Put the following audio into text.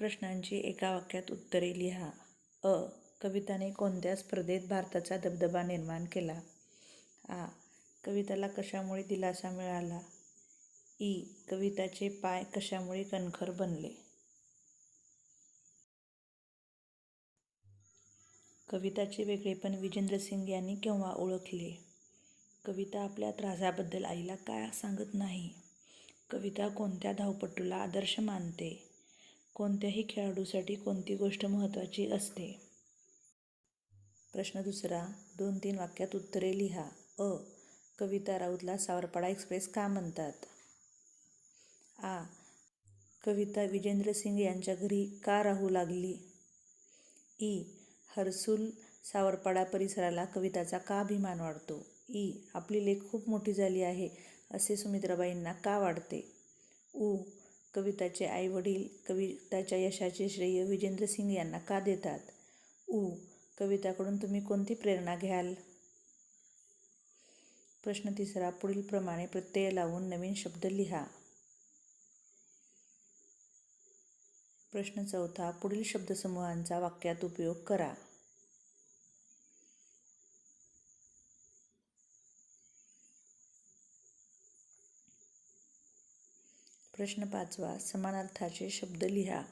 प्रश्नांची एका वाक्यात उत्तरे लिहा. अ. कविताने कोणत्या स्पर्धेत भारताचा दबदबा निर्माण केला? आ. कविताला कशामुळे दिलासा मिळाला? ई. कविताचे पाय कशामुळे कणखर बनले? कविताचे वेगळेपण विजेंद्र सिंग यांनी केव्हा ओळखले? कविता आपल्या त्रासाबद्दल आईला का सांगत नाही? कविता कोणत्या धावपटूला आदर्श मानते? कोणत्याही खेळाडूसाठी कोणती गोष्ट महत्त्वाची असते? प्रश्न दुसरा दोन तीन वाक्यात उत्तरे लिहा. अ. कविता राऊतला सावरपाडा एक्सप्रेस का म्हणतात? आ. कविता विजेंद्र सिंग यांच्या घरी का राहू लागली? ई. हर्सुल सावरपाडा परिसराला कविताचा का अभिमान वाढतो? ई. आपली लेख खूप मोठी झाली आहे असे सुमित्राबाईंना का वाटते? उ. कविताचे आईवडील कविताच्या यशाचे श्रेय विजेंद्र सिंग यांना का देतात? उ. कविताकडून तुम्ही कोणती प्रेरणा घ्याल? प्रश्न तिसरा. पुढील प्रमाणे प्रत्यय लावून नवीन शब्द लिहा. प्रश्न चौथा. पुढील शब्दसमूहांचा वाक्यात उपयोग करा. प्रश्न पाचवा समानार्थाचे शब्द लिहा.